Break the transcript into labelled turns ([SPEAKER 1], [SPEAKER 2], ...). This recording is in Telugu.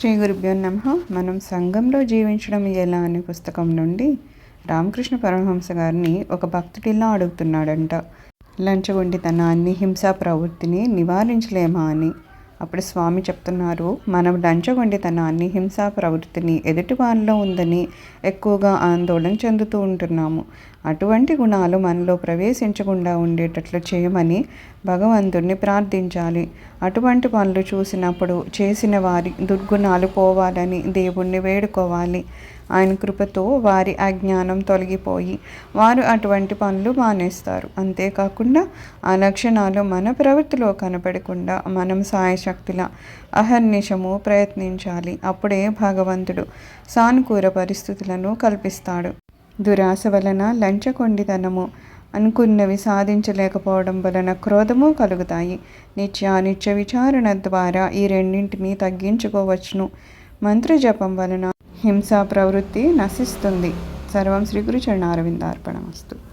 [SPEAKER 1] శ్రీ గురుభ్యో నమ. మనం సంఘంలో జీవించడం ఎలా అనే పుస్తకం నుండి రామకృష్ణ పరమహంస గారిని ఒక భక్తుడిలా అడుగుతున్నాడంట. లంచగొండితనాన్ని హింసా ప్రవృత్తిని నివారించలేమా అని. అప్పుడు స్వామి చెప్తున్నారు మనం లంచగొండితనాన్ని హింసా ప్రవృత్తిని ఎదుటి వాళ్ళలో ఉందని ఎక్కువగా ఆందోళన చెందుతూ ఉంటున్నాము. అటువంటి గుణాలు మనలో ప్రవేశించకుండా ఉండేటట్లు చేయమని భగవంతుణ్ణి ప్రార్థించాలి. అటువంటి పనులు చూసినప్పుడు చేసిన వారి దుర్గుణాలు పోవాలని దేవుణ్ణి వేడుకోవాలి. ఆయన కృపతో వారి అజ్ఞానం తొలగిపోయి వారు అటువంటి పనులు మానేస్తారు. అంతేకాకుండా ఆ లక్షణాలు మన ప్రవృత్తిలో కనపడకుండా మనం సాయశక్తుల అహర్నిశము ప్రయత్నించాలి. అప్పుడే భగవంతుడు సానుకూల పరిస్థితులను కల్పిస్తాడు. దురాశ వలన లంచకొండితనము అనుకున్నవి సాధించలేకపోవడం వలన క్రోధము కలుగుతాయి. నిత్య నిత్య విచారణ ద్వారా ఈ రెండింటిని తగ్గించుకోవచ్చును. మంత్రజపం వలన హింసా ప్రవృత్తి నశిస్తుంది. సర్వం శ్రీ గురు చరణారవిందార్పణమస్తు